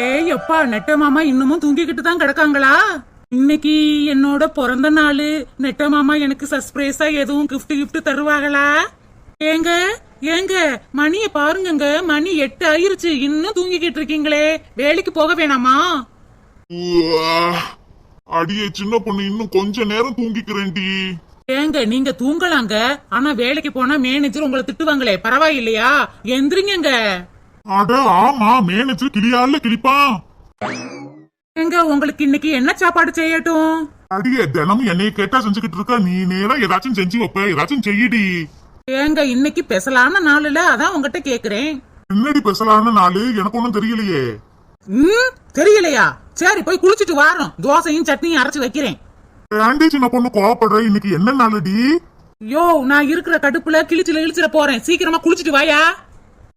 ஏய் எப்பா நெட்ட மாமா இன்னமும் தூங்கிக்கிட்டு தான் கிடக்காங்களா? இன்னைக்கு என்னோட பிறந்த நாள். நெட்ட மாமா எனக்கு சர்ப்ரைஸா எதுவும் கிஃப்ட் கிஃப்ட் தருவாங்களா? ஏங்க ஏங்க மணிய பாருங்கங்க. மணி எட்டு ஆயிருச்சு. இன்னும் தூங்கிக்கிட்டு இருக்கீங்களே. வேலைக்கு போக வேணாமா. அடியே சின்ன பொண்ணு இன்னும் கொஞ்ச நேரம் தூங்கிக்கிறேன்டி. ஏங்க நீங்க தூங்கலாங்க. ஆனா வேலைக்கு போனா மேனேஜர் உங்களை திட்டுவாங்களே. பரவாயில்லையா? எந்திரிங்கங்க. அட ஆமா மேனேஜர் கிளியால கிளிப்பான். ஏங்க உங்களுக்கு இன்னைக்கு என்ன சாப்பாடு செய்யட்டும்? அடியே தினமும் என்னைய கேட்டா செஞ்சுக்கிட்டு இருக்க நீ நேரம் ஏதாச்சும் செஞ்சு வைப்ப ஏதாச்சும் செய்யடி. ஏங்க இன்னைக்கு பெசலான நாளுல அதான் உங்ககிட்ட கேக்குறேன். என்னடி பெசலான நாளு? எனக்கு ஒண்ணும் தெரியலையே. ம் தெரியலையா? சரி போய் குளிச்சிட்டு வாரோம். தோசையும் சட்னியும் அரைச்சு வைக்கிறேன். ஆண்டி சின்ன பொண்ணு கோவப்படுற? இன்னைக்கு என்ன நாளுடி? யோ நான் இருக்கிற கடுப்புல கிழிச்சில இழிச்சிட போறேன். சீக்கிரமா குளிச்சிட்டு வாயா.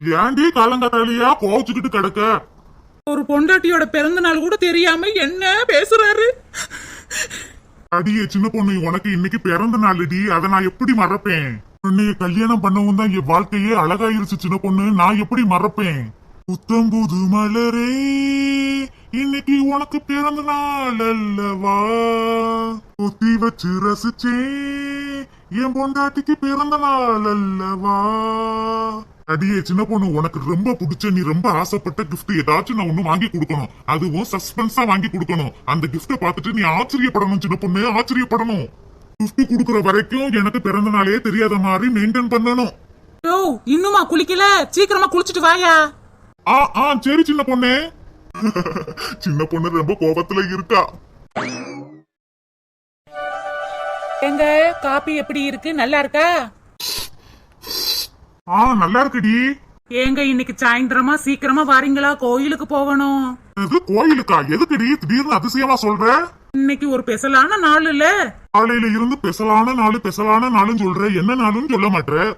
ஏண்டி காலங்காத்தாலியா கோவச்சுக்கிட்டு கிடக்க? ஒரு பொண்டாட்டியோட பிறந்த நாள் கூட தெரியாம என்ன பேசுறாரு? அடியே சின்ன பொண்ணு உனக்கு இன்னைக்கு பிறந்த நாளுடி. அதை நான் எப்படி மறப்பேன்? உன்னைய கல்யாணம் பண்ணவும் தான் என் வாழ்க்கையே அழகாயிருச்சு சின்ன பொண்ணு. நான் எப்படி மறப்பேன்? புத்தம் புது மலரே இன்னைக்கு உனக்கு பிறந்த நாள் அல்லவா? ஒத்தி வச்சு ரசிச்சேன் என் பொண்டாட்டிக்கு பிறந்த நாள் அல்லவா? அடியே சின்ன பொண்ணு உனக்கு ரொம்ப பிடிச்ச நீ ரொம்ப ஆசைப்பட்ட gift ஏதாச்சும் நான் ஒண்ணு வாங்கி கொடுக்கணும். அதுவும் சஸ்பென்ஸா வாங்கி கொடுக்கணும். அந்த கிஃப்ட பார்த்துட்டு நீ ஆச்சரியப்படணும் சின்ன பொண்ணு ஆச்சரியப்படணும். gift கொடுக்கற வரைக்கும் எனக்கு பிறந்த நாளே தெரியாத மாதிரி மெயின்டைன் பண்ணணும். யோ இன்னுமா குளிக்கல? சீக்கிரமா குளிச்சிட்டு வாயா. ஆ ஆ சரி சின்ன பொண்ணு. சின்ன பொண்ணு ரொம்ப கோபத்துல இருக்கா. எங்க காபி எப்படி இருக்கு? நல்லா இருக்கா? ஆ நல்லா இருக்குடி. ஏங்க இன்னைக்கு சாயந்தரமா சீக்கிரமா வாரீங்களா? கோயிலுக்கு போகணும். இது கோயிலுக்கா? எதுக்குடி? திடீர்னு அதிசயமா சொல்ற? இன்னைக்கு ஒரு பெசலான நாள் இல்ல காலையில இருந்து பெசலான நாளு பெசலான நாளுன்னு சொல்ற. என்ன நாளுன்னு சொல்ல மாட்ற?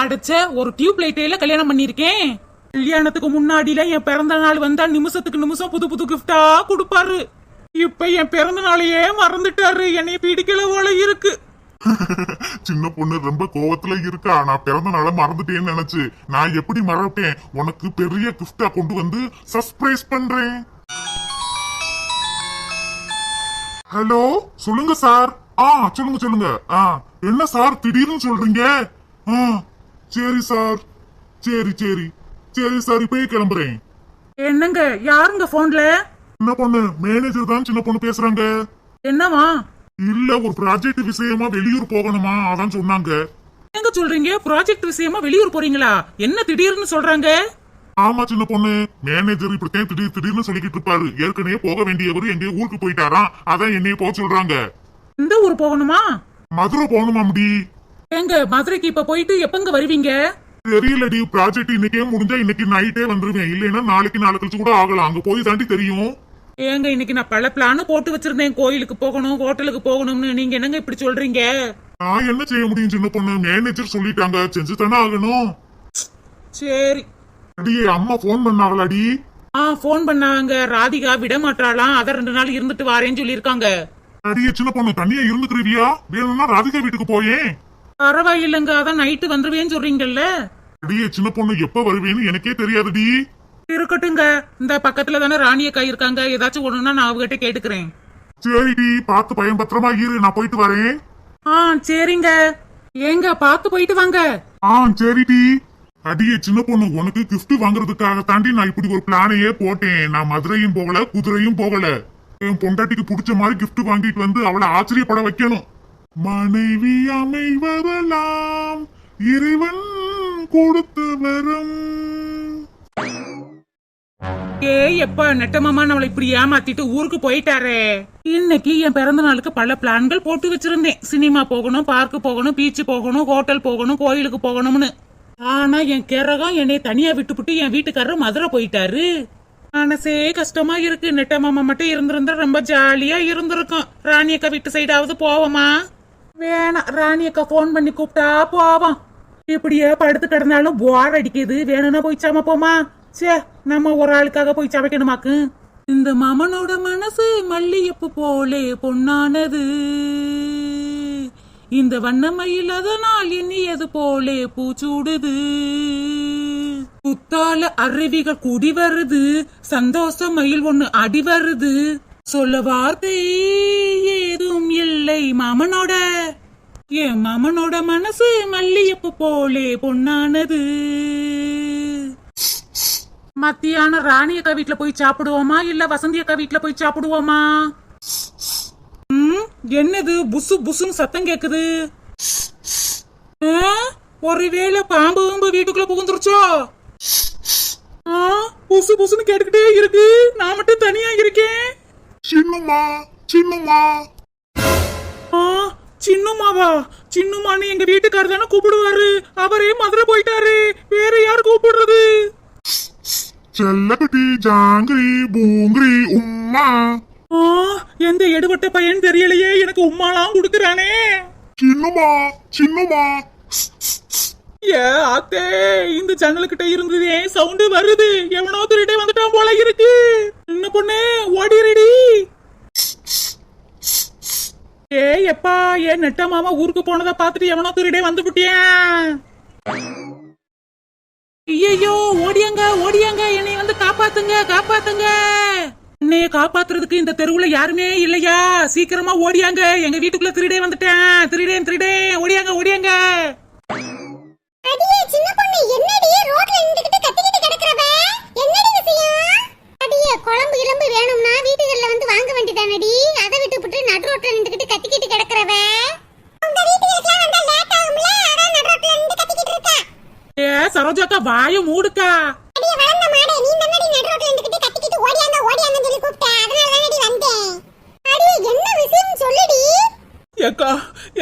அடைச்ச ஒரு டியூப் லைட்ல கல்யாணம் பண்ணிருக்கேன். கல்யாணத்துக்கு முன்னாடில என் பிறந்த நாள் வந்தா நிமிஷத்துக்கு நிமிஷம் புது புது கிஃப்டா கொடுப்பாரு. இப்ப என் பிறந்த நாளையே மறந்துட்டாரு. என்னைய பிடிக்கல போல இருக்கு. சின்ன பொண்ணு ரொம்ப கோவத்துல இருக்கா. நான் பிறந்த நாள மறந்துட்டேன்னு நினைச்சு. நான் எப்படி மறப்பேன்? உனக்கு பெரிய கிஃப்டா கொண்டு வந்து சர்ப்ரைஸ் பண்றேன். ஹலோ சொல்லுங்க சார் ஆ சொல்லுங்க சொல்லுங்க. ஆ என்ன சார் திடீர்னு சொல்றீங்க? ஆ சரி சார் சரி சரி. சரி சார் இப்பயே கிளம்புறேன். என்னங்க யாருங்க போன்ல என்ன பொண்ணு மேனேஜர் தான் சின்ன பொண்ணு பேசுறாங்க. என்னவா இல்ல ஒரு ப்ராஜெக்ட் விஷயமா வெளியூர் போகணுமா? அதான் சொன்னாங்க. எங்க சொல்றீங்க? ப்ராஜெக்ட் விஷயமா வெளியூர் போறீங்களா? என்ன திடீர்னு சொல்றாங்க? ஆமா சின்ன பொண்ணு. மேனேஜர் இப்படித்தான் திடீர் திடீர்னு சொல்லிக்கிட்டு இருப்பாரு. ஏற்கனவே போக வேண்டியவர் எங்கேயோ ஊருக்கு போயிட்டாராம் அதான் என்னைய போக சொல்றாங்க. இந்த ஊர் போகணுமா? மதுரை போகணுமாம்டி எங்க மதுரைக்கு இப்ப போயிட்டு எப்பங்க வருவீங்க? தெரியலடி ப்ராஜெக்ட் இன்னைக்கே முடிஞ்சா இன்னைக்கு நைட்டே வந்துருவேன். இல்லைன்னா நாளைக்கு நாளை கழிச்சு கூட ஆகலாம். அங்க போய் தாண்டி தெரியும். ஏங்க இன்னைக்கு நான் பல பிளான் போட்டு வச்சிருந்தேன். கோயிலுக்கு போகணும் ஹோட்டலுக்கு போகணும்னு. நீங்க என்னங்க இப்படி சொல்றீங்க? நான் என்ன செய்ய முடியும் சின்ன பொண்ணு? மேனேஜர் சொல்லிட்டாங்க. செஞ்சு தானே ஆகணும். சரி. அடியே அம்மா போன் பண்ணாங்களாடி? ஆ ஃபோன் பண்ணாங்க. ராதிகா விட மாட்டாளாம் அத ரெண்டு நாள் இருந்துட்டு வாரேன்னு சொல்லியிருக்காங்க. அடியே சின்ன பொண்ணு தனியா இருந்துக்கிறீவியா வேணும்னா ராதிகா வீட்டுக்கு போயேன். பரவாயில்லைங்க அதான் நைட்டு வந்துருவேன்னு சொல்றீங்கல்ல? அடியே சின்ன பொண்ணு எப்ப வருவேன்னு எனக்கே தெரியாதுடி. இருக்கட்டுங்க இந்த பக்கத்துல தானே ராணி அக்கா இருக்காங்க. ஏதாச்சும் ஒண்ணுன்னா நான் அவகிட்ட கேட்டுக்கிறேன். சரிடி பார்த்து பயம் பத்திரமா இரு நான் போயிட்டு வரேன். ஆ சரிங்க. ஏங்க பார்த்து போயிட்டு வாங்க. ஆ சரிடி. அடியே சின்ன பொண்ணு உனக்கு gift வாங்குறதுக்காக தாண்டி நான் இப்படி ஒரு பிளானையே போட்டேன். நான் மதுரையும் போகல குதிரையும் போகல. என் பொண்டாட்டிக்கு பிடிச்ச மாதிரி gift வாங்கிட்டு வந்து அவளை ஆச்சரியப்பட வைக்கணும். மனைவி அமைவதெல்லாம் இறைவன் கொடுத்து வரும். ஏய் எப்ப நெட்டமாமா நம்மளை இப்படி ஏமாத்திட்டு ஊருக்கு போயிட்டாரே. இன்னைக்கு என் பிறந்த நாளுக்கு பல பிளான்கள் போட்டு வச்சிருந்தேன். சினிமா போகணும் பார்க்கு போகணும் பீச் போகணும் ஹோட்டல் போகணும் கோயிலுக்கு போகணும்னு. ஆனா என் கிரகம் என்னை தனியா விட்டுப்புட்டு என் வீட்டுக்காரர் மதுரை போயிட்டாரு. மனசே கஷ்டமா இருக்கு. நெட்டமாமா மட்டும் இருந்திருந்தா ரொம்ப ஜாலியா இருந்திருக்கும். ராணி அக்கா வீட்டு சைடாவது போவோமா? வேணாம். ராணி அக்கா ஃபோன் பண்ணி கூப்பிட்டா போவோம். இப்படியே படுத்து கிடந்தாலும் போர் அடிக்குது. வேணும்னா போய் சமைப்போமா சே நம்ம ஒரு ஆளுக்காக போய் சமைக்கணுமாக்கு? இந்த மாமனோட மனசு மல்லியப்பு போலே பொன்னானது. இந்த வண்ணமயில் அதனால் எண்ணியது போலே பூச்சூடுது புத்தால அருவிகள் குடி வருது. சந்தோஷம் மயில் ஒண்ணு அடி வருது. சொல்ல வார்த்தை ஏதும் இல்லை மாமனோட. என் மாமனோட மனசு மல்லியப்பு போலே பொன்னானது. மத்தியானம் ராணி அக்கா வீட்ல போய் சாப்பிடுவோமா? இல்ல வசந்தி அக்கா வீட்ல போய் சாப்பிடுவோமா? ம், என்னது? புசு புசுன்னு சத்தம் கேக்குது. ஒருவேளை பாம்பு பாம்பு வீட்டுக்குள்ள புகுந்துருச்சோ? ஆ, புசு புசுன்னு கேட்டுக்கிட்டே இருக்கு. நான் மட்டும் தனியா இருக்கேன். சின்னம்மா ஆ, சின்னம்மாவா சின்னம்மான்னு எங்க வீட்டுக்காரர் தானே கூப்பிடுவாரு. அவரே மதுரை போயிட்டாரு. வேற யார் கூப்பிடுறது? செல்லக்குட்டி ஜாங்கிரி பூங்கிரி உம்மா. ஆ, எந்த எடுபட்ட பையன் தெரியலையே எனக்கு உம்மாலாம் கொடுக்கறானே. சின்னம்மா சின்னம்மா ஏ ஆத்தே இந்த ஜன்னலுக்கிட்ட இருந்ததே சவுண்டு வருது. எவனோ திருடே வந்துட்டான் போல இருக்கு. என்ன பொண்ணு ஓடிரடி. ஏ எப்பா ஏன் நெட்ட மாமா ஊருக்கு போனதை பார்த்துட்டு எவனோ திருடே வந்து விட்டியான் ஐயோ ஓடியாங்க ஓடியாங்க. என்னை வந்து காப்பாத்துங்க காப்பாத்துங்க. என்னைய காப்பாத்துறதுக்கு இந்த தெருவுல யாருமே இல்லையா? சீக்கிரமா ஓடியாங்க. எங்க வீட்டுக்குள்ள திருடே வந்துட்டேன். திருடேன் திருடேன். ஓடியாங்க ஓடியாங்க. சின்ன அடியே குழம்பு இளம்பு வேணும்னா வீட்டுகள்ல வந்து வாங்க வேண்டியதானடி? அதை விட்டு விட்டு நடு ரோட்ல நின்றுகிட்டு கத்திக்கிட்டு கிடக்குறவ? என்ன விஷயம்? சொல்லுடி. எக்கா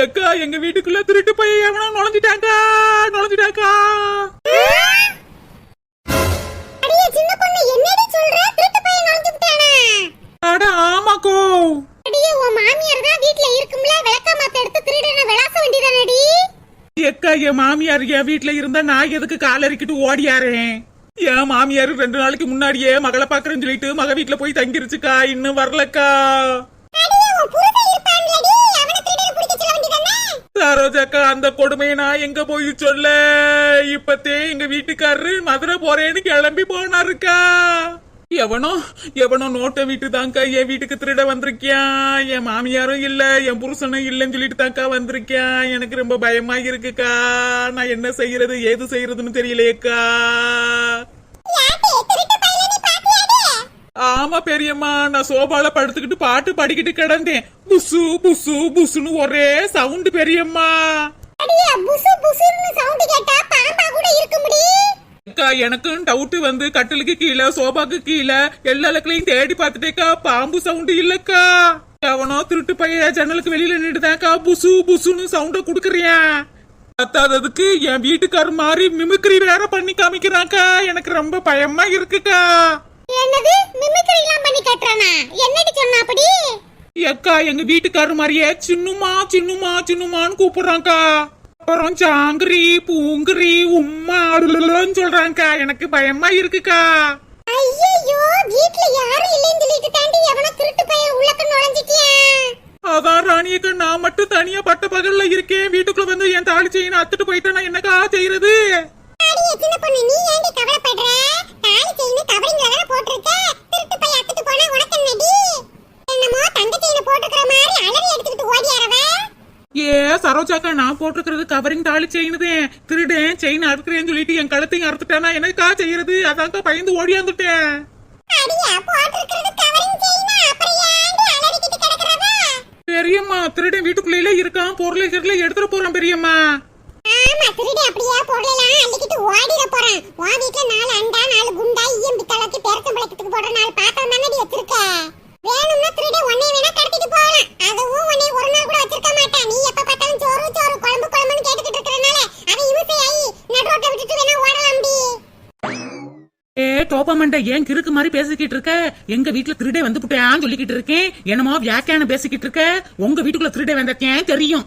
எக்கா எங்க வீட்டுக்குள்ள திருட்டு போய் எவனோ நுழைஞ்சிட்டாங்க நுழைஞ்சிட்டாக்கா எக்கா என் மாமியார் என் வீட்டுல இருந்தா நான் எதுக்கு காலறிக்கிட்டு ஓடியாரேன்? என் மாமியார் ரெண்டு நாளைக்கு முன்னாடியே மகளை பாக்குறேன்னு சொல்லிட்டு மக வீட்டுல போய் தங்கிருச்சுக்கா இன்னும் வரலக்கா. சரோஜாக்கா அந்த கொடுமையை நான் எங்க போய் சொல்ல? இப்பத்தே எங்க வீட்டுக்காரரு மதுரை போறேன்னு கிளம்பி போனாருக்கா. எவனோ எவனோ நோட்டை வீட்டு தாங்க்கா என் வீட்டுக்கு திருட வந்திருக்கியான் என் மாமியாரும் இல்ல என் புருஷனும் இல்லைன்னு சொல்லிட்டு தாக்கா வந்திருக்கியான் எனக்கு ரொம்ப பயமா இருக்குக்கா நான் என்ன செய்யறது ஏது செய்யறதுன்னு தெரியலையேக்கா. ஆமா பெரியம்மா நான் சோபால படுத்துக்கிட்டு பாட்டு படிக்கிட்டு கிடந்தேன். புசு புசு புசுன்னு ஒரே சவுண்ட் பெரியம்மா. புசு புசுன்னு சவுண்ட் கேட்டா பாம்பா கூட இருக்க முடியும். அக்கா எனக்கும் டவுட் வந்து கட்டிலுக்கு கீழே சோபாக்கு கீழே எல்லா இடத்துலயும் தேடி பார்த்துட்டேக்கா. பாம்பு சவுண்ட் இல்லக்கா. எவனோ திருட்டு பைய ஜன்னலுக்கு வெளியில நின்றுதாக்கா புசு புசுன்னு சவுண்ட குடுக்கறியான் பத்தாததுக்கு என் வீட்டுக்காரர் மாதிரி மிமிக்ரி வேற பண்ணி காமிக்கிறாக்கா எனக்கு ரொம்ப பயமா இருக்குக்கா. என்னது? மிமிக்ரி எல்லாம் பண்ணி காட்டுறானா? என்னடி சொன்னா அப்படி? அக்கா எங்க வீட்டுக்காரர் மாதிரியே சின்னுமா சின்னுமா சின்னுமான்னு கூப்பிடுறாங்கக்கா அப்புறம் சாங்கிரி பூங்கிரி உம்மா அருளன்னு சொல்றாங்கக்கா. எனக்கு பயமா இருக்குக்கா. ஐயோ வீட்ல யாரும் இல்லைன்னு சொல்லிட்டு தாண்டி எவனோ திருட்டு பையன் உள்ளக்க நுழைஞ்சிட்டியான் அதான் ராணியக்கா நான் மட்டும் தனியா பட்ட பகல்ல இருக்கேன். வீட்டுக்குள்ள வந்து என் தாலி செயின் அத்துட்டு போயிட்டா என்னக்கா செய்யறது போட்டுக்கிற மாதிரி அலறி எடுத்துக்கிட்டு ஓடியாரவ? ஏ சரோஜாக்கா நான் போட்டிருக்கிறது கவரிங் தாலி செயினுதேன் திருடேன் செயின் அறுக்கிறேன்னு சொல்லிட்டு என் கழுத்தையும் அறுத்துட்டானா? என்னக்கா செய்யறது? அதான்க்கா பயந்து ஓடியாந்துட்டேன். பெரியம்மா திருடன் வீட்டுக்குள்ளே இருக்கான் பொருளை கிருளை எடுத்துட்டு போறான் பெரியம்மா. ஆமா திருடி அப்படியே பொருளெல்லாம் அள்ளிக்கிட்டு ஓடிட போறான். உன் வீட்டுல நாலு அண்டா நாலு குண்டா ஈயம் பித்தளக்கு பேரக்கம் பிழைக்கிறதுக்கு போடுற நாலு பாத்திரம் தானடி வச்சிருக்க? வேணும்னா திருடி உன்னை வேணா கடத்திட்டு போகலாம். அதுவும் உன்னை ஒரு நாள் கூட வச்சிருக்க மாட்டான். நீ எப்ப பார்த்தாலும் சோறு சோறு குழம்பு குழம்புன்னு கேட்டுக்கிட்டு இருக்கறனால அவன் இம்சையாயி நடு ரோட்ல விட்டுட்டு வேணா ஓடலாம்டி ஏ டோப்பமண்ட ஏன் கிறுக்கு மாதிரி பேசிக்கிட்டு இருக்க? எங்க வீட்டுல திருடே வந்து புட்டான்னு சொல்லிக்கிட்டு இருக்கேன். என்னமோ வியாக்கியானம் பேசிக்கிட்டு இருக்க? உங்க வீட்டுக்குள்ள திருடே வந்தேன் தெரியும்?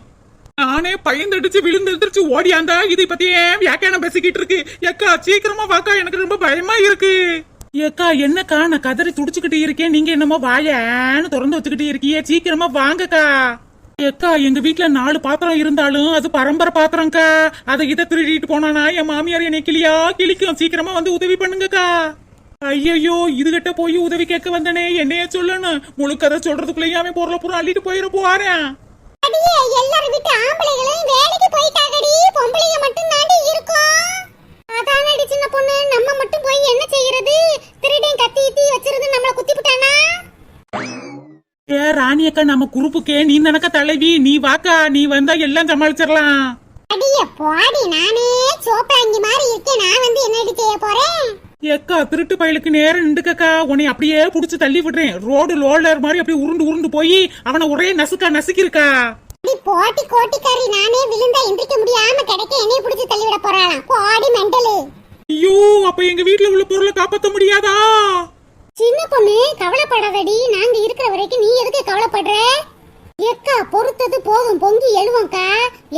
நானே பயந்தடிச்சு விழுந்தடிச்சு ஓடியாந்தா இதை பத்தி ஏன் வியாக்கியானம் பேசிக்கிட்டு இருக்கு? எக்கா சீக்கிரமா வாக்கா எனக்கு ரொம்ப பயமா இருக்கு. ஏக்கா என்னக்கா நான் கதறி துடிச்சுக்கிட்டு இருக்கேன். நீங்க என்னமோ வாயான்னு திறந்து வச்சுக்கிட்டு இருக்கியே சீக்கிரமா வாங்கக்கா. ஏக்கா எங்க வீட்டுல நாலு பாத்திரம் இருந்தாலும் அது பரம்பரை பாத்திரம்க்கா. அதை இதை திருடிட்டு போனானா என் மாமியார் என்னை கிளியா கிளிக்கும் சீக்கிரமா வந்து உதவி பண்ணுங்கக்கா. ஐயையோ இதுகிட்ட போய் உதவி கேட்க வந்தனே. என்னைய சொல்லணும். முழுக்கதை சொல்றதுக்குள்ளேயே அவன் பொருளை பூரா அள்ளிட்டு போயிட போறேன். அடியே எல்லாரும் விட்டு ஆம்பளைகளும் வேலைக்கு போயிட்டாங்கடி. பொம்பளைங்க மட்டும் தாண்டி இருக்கோம். அதானடி சின்ன பொண்ணு நம்ம மட்டும் போய் என்ன செய்யறது? திருடன் கத்தி தீ வச்சிருந்து நம்மள குத்தி விட்டானா ஏ ராணி அக்கா நம்ம குரூப்புக்கே நீ நினைக்க தலைவி. நீ வாக்கா நீ வந்தா எல்லாம் சமாளிச்சிடலாம். அடியே போடி நானே சோப்பாங்கி மாதிரி இருக்கேன். நான் வந்து என்னடி செய்ய போறேன்? ஏக்கா திருட்டு பயலுக்கு நேரம் நின்றுக்கக்கா. உன்னை அப்படியே புடிச்சு தள்ளி விடுறேன். ரோடு லோலர் மாதிரி அப்படியே உருண்டு உருண்டு போய் அவனை ஒரே நசுக்கா நசுக்கிருக்கா போட்டி கோட்டிக்காரி நானே விழுந்தா எந்திரிக்க முடியாம கிடைக்க என்னைய பிடிச்சி தள்ளி விட போறாளாம். போடி மெண்டலு. ஐயோ அப்ப எங்க வீட்ல உள்ள பொருளை காப்பாத்த முடியாதா? சின்ன பொண்ணு கவலைப்படாதடி. நாங்க இருக்கிற வரைக்கும் நீ எதுக்கு கவலைப்படுற? எக்கா பொறுத்தது போதும். பொங்கி எழுவோம்க்கா.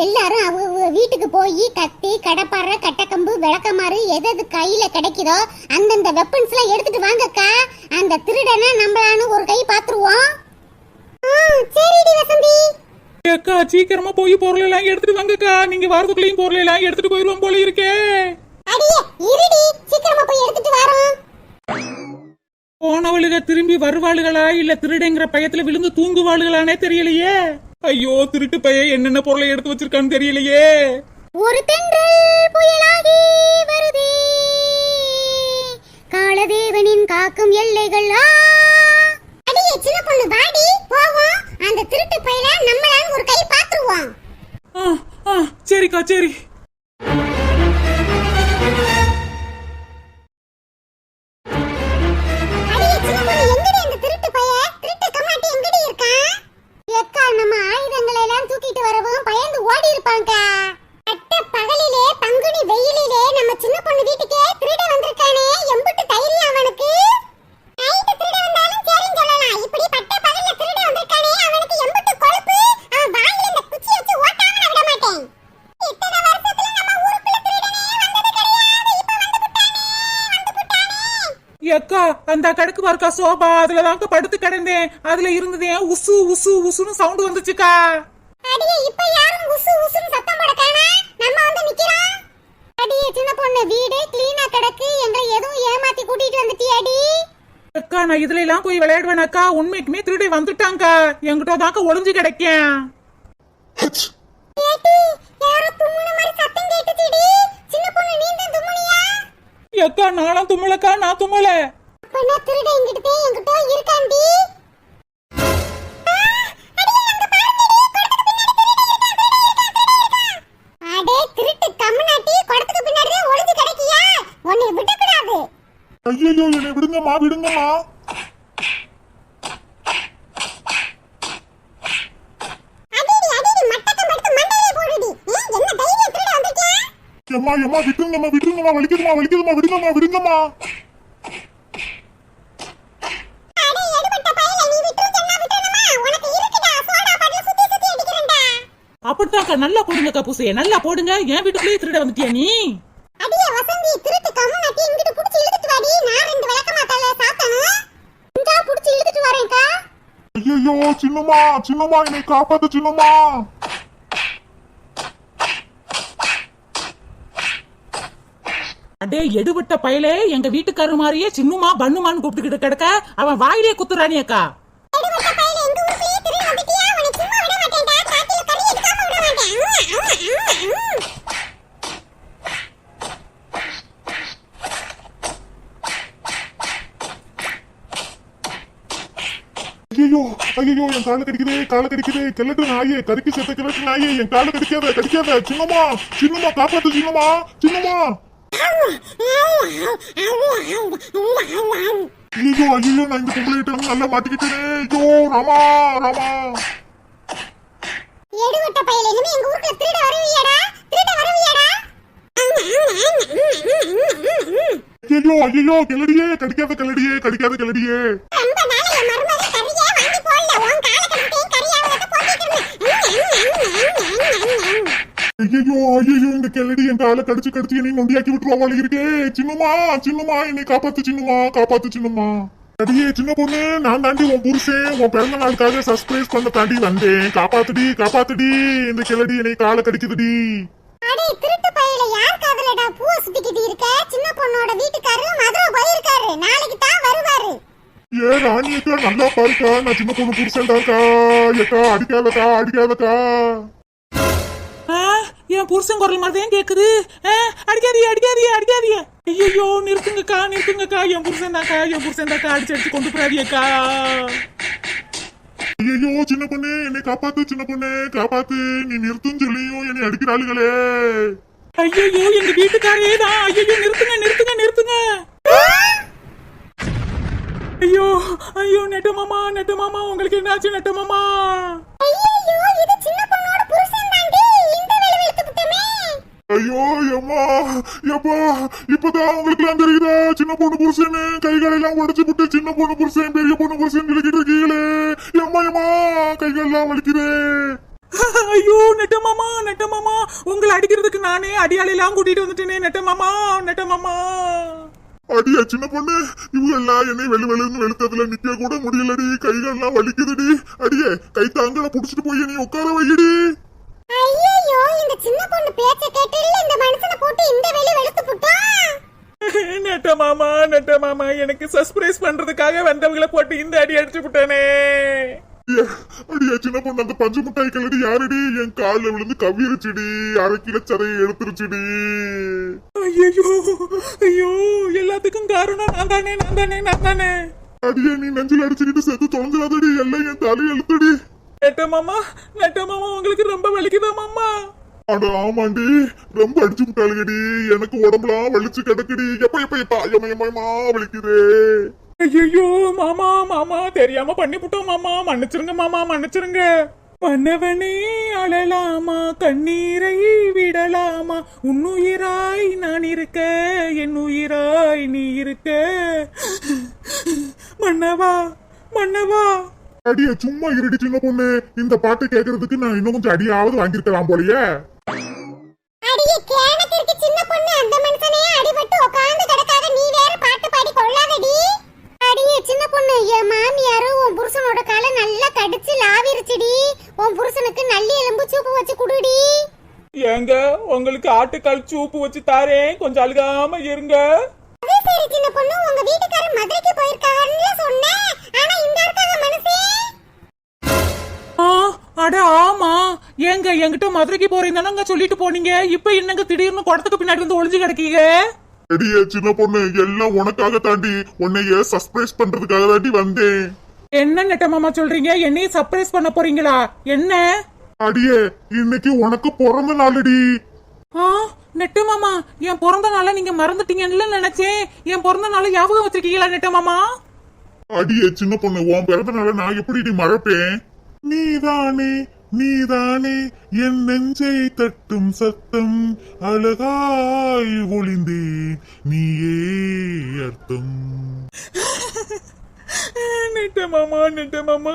எல்லாரும் அவங்க அவங்க வீட்டுக்கு போய் கத்தி கடப்பாறை கட்டக்கம்பு விளக்கமாறு எது எது கையில கிடைக்குதோ அந்தந்த வெப்பன்ஸ் எல்லாம் எடுத்துட்டு வாங்கக்கா. அந்த திருடனை நம்மளான்னு ஒரு கை பாத்துருவோம். சரிடி வசந்தி. ஏக்கா சீக்கிரமா போய் பொருள் எல்லாம் எடுத்துட்டு வாங்கக்கா. நீங்க வரதுக்குள்ளேயும் பொருள் எல்லாம் எடுத்துட்டு போயிருவோம் போல இருக்கே. போனவளுக திரும்பி வருவாளுகளா இல்ல திருடங்கிற பயத்துல விழுந்து தூங்குவாளுகளானே தெரியலையே? ஐயோ திருட்டு பைய என்னென்ன பொருளை எடுத்து வச்சிருக்கான்னு தெரியலையே. ஒரு தென்றல் புயலாகி வருதே. காலதேவனின் காக்கும் எல்லைகள் சின்ன பொண்ணு வாடி போவோம். அந்த திருட்டு பையனை நம்மளான்னு ஒரு கை பாத்துருவோம். ஆ, சரிக்கா சரி. அந்த கடுக்கு பார்க்கா சோபா அதுல தாங்க படுத்து கிடந்தேன். அதுல இருந்ததே உசு உசு உசுன்னு சவுண்ட் வந்துச்சுக்கா. அடியே இப்ப யாரும் உசு உசுன்னு சத்தம் போட காணா? நம்ம வந்து நிக்கிறோம். அடியே சின்ன பொண்ணு வீடு கிளீனா கிடக்கு. எங்களை எதுவும் ஏமாத்தி கூட்டிட்டு வந்துட்டியாடி அக்கா நான் இதுல எல்லாம் போய் விளையாடுவேனாக்கா. உண்மைக்குமே திருடை வந்துட்டாங்க என்கிட்ட தாங்க ஒளிஞ்சு கிடைக்கேன். அக்கா நானும் தும்மலக்கா நான் தும்மல. ஐயையோ என்னை விடுங்கம்மா விடுங்கம்மா. எம்மா எம்மா விட்டுருங்கம்மா விட்டுருங்கம்மா வலிக்குதுமா வலிக்குதுமா விடுங்கம்மா விடுங்கம்மா அப்படித்தாக்கா நல்லா போடுங்கக்கா பூசைய நல்லா போடுங்க. என் வீட்டுக்குள்ளேயே திருட வந்துட்டியா நீ? அடியே வசந்தி திருட்டு கம்முனாட்டி இங்கிட்டு புடிச்சு இழுத்துட்டு வாடி. நான் ரெண்டு விளக்கமா தல சாத்தணும். இந்தா புடிச்சு இழுத்துட்டு வரேன்க்கா. ஐயையோ சின்னம்மா சின்னம்மா என்னை காப்பாத்து சின்னம்மா. அடே எடுபட்ட பயலே எங்க வீட்டுக்காரரு மாதிரியே சின்னுமா பண்ணுமான்னு கூப்பிட்டுக்கிட்டு கிடக்க. அவன் வாயிலே குத்துறானி அக்கா எடுபட்ட பையல எங்க ஊருக்குள்ளே திருட வந்துட்டியா உன்னை சும்மா விட மாட்டேன்டா காட்டில கறி எடுக்காம விட மாட்டேன் உம், உம், உம், உம். ஐயோ என் கால கடிக்குதே கால கடிக்குதே. கிழட்டு நாயே கடிக்கு செத்த கிழட்டு நாயே என் கால கடிக்காத கடிக்காத. சின்னம்மா சின்னம்மா காப்பாத்து சின்னம்மா சின்னம்மா. ஐயோ ஐயோ நான் இந்த பொம்பளை நல்லா மாட்டிக்கிட்டேனே. ஐயோ ராமா ராமா. எடுபட்ட பையல இனிமே எங்க ஊருக்குள்ள திருட வருவியாடா? திருட வருவியாடா? ஐயோ ஐயோ கிளடியே கடிக்காத கிளடியே கடிக்காத கிளடியே ரொம்ப நாள் என் மருமக கறியே வாங்கி போடல உன் கால கடிக்கையும் கறியாவத போட்டுட்டு இருந்தேன் ஐயோ ஐயோ இந்த கிளடி என் காலை கடிச்சு கடிச்சு என்னை நொண்டியாக்கி விட்டுருவா இருக்கே. சின்னம்மா சின்னம்மா என்னை காப்பாத்து சின்னம்மா காப்பாத்து சின்னம்மா. அடியே சின்ன பொண்ணு நான் தாண்டி உன் புருஷன் உன் பிறந்த நாளுக்காக சர்ப்ரைஸ் பண்ண தாண்டி வந்தேன். காப்பாத்துடி காப்பாத்துடி இந்த கிளடி என்னை காலை கடிக்குதுடி. திருட்டு பையில யார் காதலடா பூ சுத்திக்கிட்டு இருக்க? சின்ன பொண்ணோட வீட்டுக்காரரு மதுரை போயிருக்காரு. நாளைக்கு தான் வருவாரு. ஏ ராணியக்கா நல்லா பாருக்கா. நான் சின்ன பொண்ணு புருஷன்டாக்கா ஏக்கா அடிக்காதக்கா அடிக்காதக்கா. ஆ, என் புருஷன் குரல் மாதிரி தான் கேக்குது. ஆ, அடிக்காதீங்க அடிக்காதீங்க அடிக்காதீங்க. ஐயோ நிறுத்துங்கக்கா நிறுத்துங்கக்கா. என் புருஷன் தாக்கா என் புருஷன் தாக்கா அடிச்சு அடிச்சு கொண்டு போறாதியக்கா ஐயோ சின்ன பொண்ணு என்னை காப்பாத்து சின்ன பொண்ணு காப்பாத்து. நீ நிறுத்தும் சொல்லியும் என்னை அடிக்கிற ஆளுகளே. ஐயோ எங்க வீட்டுக்காரே தான். ஐயோ நிறுத்துங்க நிறுத்துங்க நிறுத்துங்க. ஐயோ ஐயோ நெட்ட மாமா நெட்ட மாமா உங்களுக்கு என்னாச்சு நெட்ட மாமா? ஐயோ இது சின்ன பொண்ணோட புருஷன் தாண்டி இந்த ஐயோ எம்மா எப்பா இப்பதான் உங்களுக்கு எல்லாம் தெரியுதா? சின்ன பொண்ணு புருஷன் கைகளை எல்லாம் உடைச்சு விட்டு சின்ன பொண்ணு புருஷன் பெரிய பொண்ணு புருஷன் சொல்லிக்கிட்டு இருக்கீங்களே. எம்மா எம்மா கைகள் எல்லாம் வலிக்குதே. ஐயோ நெட்ட மாமா நெட்ட மாமா உங்களை அடிக்கிறதுக்கு நானே அடியாளெல்லாம் கூட்டிட்டு வந்துட்டேனே நெட்ட மாமா நெட்ட மாமா அடியா சின்ன பொண்ணு இவங்க எல்லாம் என்னை வெளு வெளுன்னு வெளுத்ததுல நிக்க கூட முடியலடி. கைகள் எல்லாம் வலிக்குதுடி. அடியே கை தாங்கல புடிச்சிட்டு போய் நீ உட்கார வையடி. ஐயோ இந்த சின்ன பொண்ணு பேச்ச கேட்டு இந்த மனுஷனை போட்டு இந்த வேலை வெளுத்து விட்டான் நெட்ட மாமா நெட்ட மாமா எனக்கு சர்ப்ரைஸ் பண்றதுக்காக வந்தவங்களை போட்டு இந்த அடி அடிச்சு விட்டானே அடியே, சின்ன பொண்ணு அந்த பஞ்சு மிட்டாய் கல்லடி யாரடி? என் கால்ல விழுந்து கவ்விருச்சுடி அரை கிலோ சதையை எடுத்துருச்சுடி. ஐயோ ஐயோ எல்லாத்துக்கும் காரணம் நான் தானே நான் தானே நான் தானே. அடியே நீ நெஞ்சில் அடிச்சுக்கிட்டு செத்து தொலைஞ்சிடாதடி எல்லாம் என் தலையை எழுத்துடி நெட்ட மாமா நெட்ட மாமா உங்களுக்கு ரொம்ப வலிக்குதா மாமா? அட ஆமாண்டி ரொம்ப அடிச்சு விட்டாளுகடி எனக்கு உடம்புலாம் வலிச்சு கிடக்குடி. எப்ப எப்ப எப்ப எம்ம வலிக்குதே. ஐயோ மாமா மாமா தெரியாம பண்ணிவிட்டோம் மாமா. மன்னிச்சிருங்க மாமா மன்னிச்சிருங்க. மன்னவனே அழலாமா கண்ணீரை விடலாமா? உன்னுயிராய் நான் இருக்க என் உயிராய் நீ இருக்க. மன்னவா மன்னவா. அடியே சும்மா இருடி சின்ன பொண்ணு. இந்த பாட்டு கேக்குறதுக்கு நான் இன்னும் கொஞ்சம் அடியாவது வாங்கியிருக்கலாம் போலயே. அடியே கேனத்திற்கு சின்ன பொண்ணு. அந்த மனுஷனே அடிபட்டு உட்கார்ந்து கிடக்காத நீ வேற பாட்டு பாடி கொள்ளாதடி. அடியே சின்ன பொண்ணு என் மாமியாரும் உன் புருஷனோட காலை நல்லா கடிச்சு லாவிருச்சுடி. உன் புருஷனுக்கு நல்லி எலும்பு சூப்பு வச்சு குடுடி. ஏங்க உங்களுக்கு ஆட்டுக்கால் சூப்பு வச்சு தாரேன். கொஞ்சம் அழுகாம இருங்க. அது சரி சின்ன பொண்ணு உங்க வீட்டுக்காரர் மதுரைக்கு போயிருக்காருன்னு சொன்னேன். ஆனா இந்த இருக்காங்க மனுஷே ஆ, அட ஆமா. ஏங்க என்கிட்ட மதுரைக்கு போறீங்கன்னு சொல்லிட்டு போனீங்க. இப்ப என்னங்க திடீர்னு குடத்துக்கு பின்னாடி வந்து ஒளிஞ்சு கிடக்கீங்க? அடியே சின்ன பொண்ணு எல்லாம் உனக்காக தாண்டி உன்னைய சர்ப்ரைஸ் பண்றதுக்காக தாண்டி வந்தேன். என்ன நெட்ட மாமா சொல்றீங்க? என்னையும் சர்ப்ரைஸ் பண்ண போறீங்களா? என்ன? அடியே இன்னைக்கு உனக்கு பிறந்த நாளுடி. ஆ நெட்ட மாமா என் பிறந்த நாளை நீங்க மறந்துட்டீங்கன்னு நினைச்சேன். என் பிறந்த நாளை ஞாபகம் வச்சிருக்கீங்களா நெட்ட மாமா? அடியே சின்ன பொண்ணு உன் பிறந்த நாளை நான் எப்படி நீ மறப்பேன்? நீதானே நீதானே என் நெஞ்சை தட்டும் சத்தம் அழகாய் ஒளிந்தே நீயே அர்த்தம். நெட்ட மாமா நெட்ட மாமா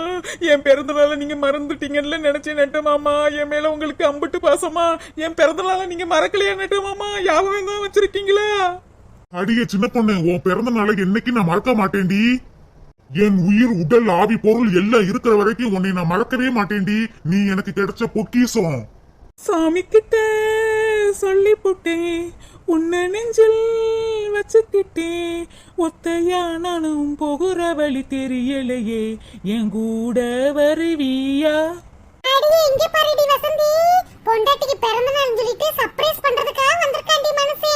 என் பிறந்த நாளை நீங்க மறந்துட்டீங்கன்னு நினைச்சேன் நெட்ட மாமா என் மேல உங்களுக்கு அம்புட்டு பாசமா என் பிறந்த நாளை நீங்க மறக்கலையா நெட்ட மாமா ஞாபகம் தான் வச்சிருக்கீங்களா? அடியே சின்ன பொண்ணு உன் பிறந்த நாளை என்னைக்கு நான் மறக்க மாட்டேன்டி? என் உயிர் உடல் ஆவி பொருள் எல்லாம் இருக்கிற வரைக்கும் உன்னை நான் மறக்கவே மாட்டேன்டி. நீ எனக்கு கிடைச்ச பொக்கிஷம். சாமி கிட்ட சொல்லி புட்டேன் உன்னை நெஞ்சில் வச்சுக்கிட்டேன் ஒத்தையா நானும் போகிற வழி தெரியலையே. என் கூட வருவியா? அடியே இங்க பாருடி வசந்தி. பொண்டாட்டிக்கு பிறந்த நாள் சொல்லிட்டு சர்ப்ரைஸ் பண்றதுக்காக வந்திருக்காண்டி மனசே.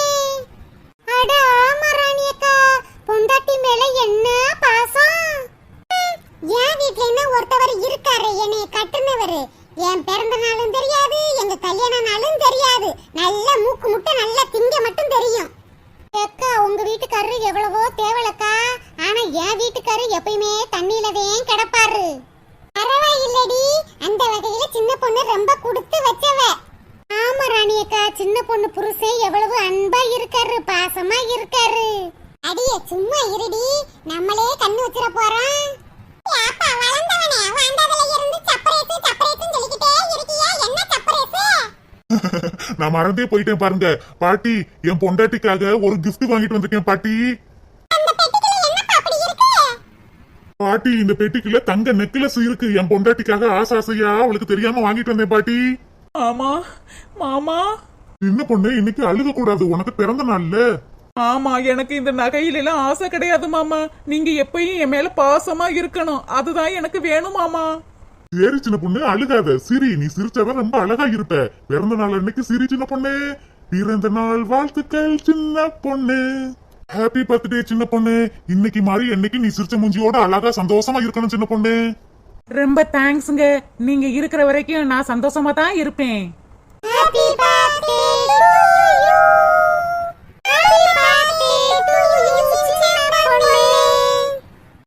அட ஆமா ராணி அக்கா. பொண்டாட்டி மேல என்ன பாசம்? என் வீட்ல என்ன ஒருத்தவர் இருக்காரு? என்னைய கட்டுனவரு. என் பிறந்த நாளும் தெரியாது எங்க கல்யாண நாளும் தெரியாது. நல்ல மூக்கு முட்டை நல்லா திங்க மட்டும் தெரியும். அக்கா உங்க வீட்டுக்காரரு எவ்வளவோ தேவலக்கா. ஆனா என் வீட்டுக்காரரு எப்பயுமே தண்ணியிலவே கிடப்பாரு. பரவாயில்லடி. அந்த வகையில சின்ன பொண்ணு ரொம்ப கொடுத்து வச்சவ. ஆமா ராணி அக்கா சின்ன பொண்ணு புருஷே எவ்வளவு அன்பா இருக்காரு பாசமா இருக்காரு. அடிய சும்மா இருடி. நம்மளே கண்ணு வச்சிட போறோம். அப்பா வளர்ந்தவனே வந்ததுல நான் மறந்தே போயிட்டேன் பாருங்க. பாட்டி என் பொண்டாட்டிக்காக ஒரு gift வாங்கிட்டு வந்திருக்கேன் பாட்டி. அந்த பெட்டிக்குள்ள என்னப்பா அப்படி இருக்கு? பாட்டி இந்த பெட்டிக்குள்ள தங்க நெக்லஸ் இருக்கு. என் பொண்டாட்டிக்காக ஆசை ஆசையா அவளுக்கு தெரியாம வாங்கிட்டு வந்தேன் பாட்டி. ஆமா மாமா. சின்ன பொண்ணு இன்னைக்கு அழுக கூடாது உனக்கு பிறந்த நாள்ல. ஆமா எனக்கு இந்த நகையில எல்லாம் ஆசை கிடையாது மாமா. நீங்க எப்பயும் என் மேல பாசமா இருக்கணும். அதுதான் எனக்கு வேணும் மாமா. சரி சின்ன பொண்ணு அழுகாத. சிரி நீ சிரிச்சாதான் ரொம்ப அழகா இருப்ப. பிறந்த நாள் அன்னைக்கு சிரி சின்ன பொண்ணு. பிறந்த நாள் வாழ்த்துக்கள் சின்ன பொண்ணு. ஹாப்பி பர்த்டே சின்ன பொண்ணு. இன்னைக்கு மாதிரி என்னைக்கு நீ சிரிச்ச மூஞ்சியோட அழகா சந்தோஷமா இருக்கணும் சின்ன பொண்ணு. ரொம்ப தேங்க்ஸ்ங்க நீங்க இருக்கிற வரைக்கும் நான் சந்தோஷமா தான் இருப்பேன்.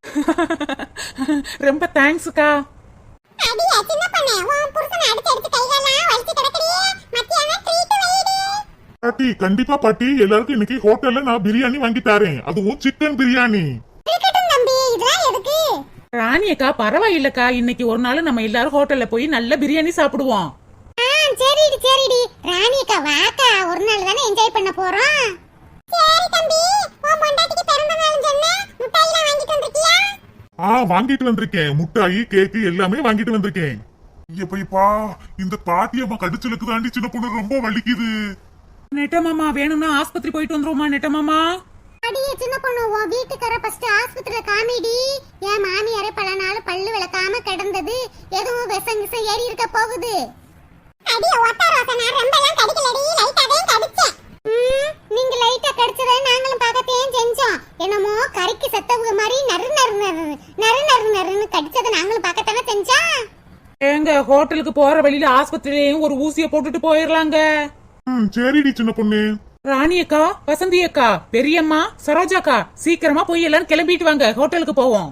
ரொம்ப தேங்க்ஸ்க்கா அடியே சின்ன பொண்ணு. உன் புருஷன் அடிச்சு அடிச்சு கைகாலாம் வலிச்சு கிடக்குறியே. மத்தியானம் ட்ரீட் வைடி. பாட்டி கண்டிப்பா பாட்டி. எல்லாருக்கும் இன்னைக்கு ஹோட்டல்ல நான் பிரியாணி வாங்கி தரேன். அதுவும் சிக்கன் பிரியாணி. இருக்கட்டும் தம்பி. இதெல்லாம் எதுக்கு? ராணி அக்கா பரவாயில்லக்கா. இன்னைக்கு ஒரு நாள் நம்ம எல்லாரும் ஹோட்டல்ல போய் நல்ல பிரியாணி சாப்பிடுவோம். ஆ சரிடி சரிடி. ராணி அக்கா வாக்கா. ஒரு நாள் தானே என்ஜாய் பண்ண போறோம். சரி தம்பி. உன் பொண்டாட்டிக்கு பிறந்த நாள் சொன்ன முட்டாய்லாம் வாங்கிட்டு வந்திருக்கியா? ஆ வாங்கிட்டு வந்திருக்கேன். முட்டாயி கேக்கு எல்லாமே வாங்கிட்டு வந்திருக்கேன். இங்க போய்ப்பா இந்த பாட்டியம்மா கடிச்சலுக்கு தாண்டி சின்ன பொண்ணு ரொம்ப வலிக்குது. நெட்டமாமா வேணும்னா ஆஸ்பத்திரி போயிட்டு வந்துருவோமா நெட்டமாமா? அடியே சின்ன பொண்ணு உன் வீட்டுக்கார ஃபர்ஸ்ட் ஆஸ்பத்திரியில காமிடி. என் மாமியாரே பல நாள் பல்லு விளக்காம கிடந்தது. எதுவும் விஷம் கிசம் ஏறி இருக்க போகுது. ஹோட்டலுக்கு போற வழியில ஆஸ்பத்திரியிலயும் ஒரு ஊசிய போட்டுட்டு போயிடலாங்க ம் சரிடி சின்ன பொண்ணு. ராணி அக்கா வசந்தி அக்கா பெரியம்மா சரோஜாக்கா சீக்கிரமா போய் எல்லாரும் கிளம்பிட்டு வாங்க ஹோட்டலுக்கு போவோம்.